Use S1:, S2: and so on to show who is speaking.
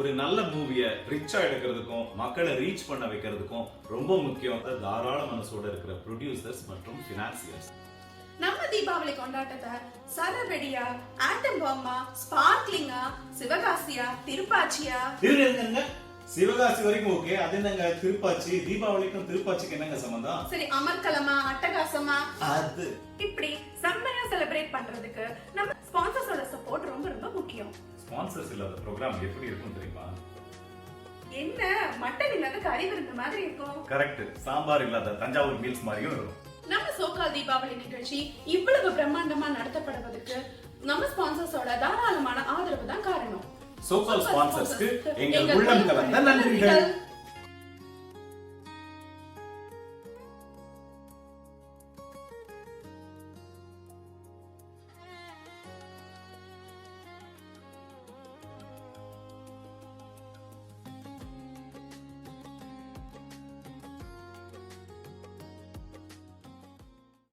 S1: ஒரு நல்ல மூவியை ரிச்சா எடுக்கிறதுக்கும் மக்களை ரீச் பண்ண வைக்கிறதுக்கும் ரொம்ப முக்கியம். தாராள மனசோட இருக்கிற ப்ரொடியூசர்ஸ் மற்றும் ஃபினான்சியர்ஸ்
S2: நம்ம தீபாவளி கொண்டாட்டத்தை சரவெடியா ஆட்டம் பாம்பா ஸ்பார்க்லிங்கா சிவகாசியா திருப்பாச்சியா?
S1: இருங்க சிவகாசி வரைக்கும் ஓகே அது என்னங்க? திருப்பாச்சி. தீபாவளிக்கும் திருப்பாச்சிக்கு என்னங்க சம்பந்தம்?
S2: சரி அமர்க்கலமா அட்டகாசமா?
S1: அது.
S2: இப்படி செம்மையா செலிப்ரேட் பண்றதுக்கு நம்ம முக்கியம்.
S1: ஸ்பான்சர்ஸ் இல்லாத ப்ரோக்ராம் எப்படி இருக்கும் தெரியுமா?
S2: என்ன? மட்டன் இல்லாத கறி விருந்து மாதிரி இருக்கும்.
S1: கரெக்ட் சாம்பார் இல்லாத தஞ்சாவூர் மீல்ஸ் மாதிரியும் இருக்கும்.
S2: நம்ம சோகால் தீபாவளி நிகழ்ச்சி இவ்வளவு பிரம்மாண்டமா நடத்தப்படுவதற்கு நம்ம ஸ்பான்சர்ஸோட தாராளமான ஆதரவு தான் காரணம்.
S1: சோகால் ஸ்பான்சர்ஸ்க்கு எங்கள் உள்ளம் கலந்த
S2: நன்றிகள்.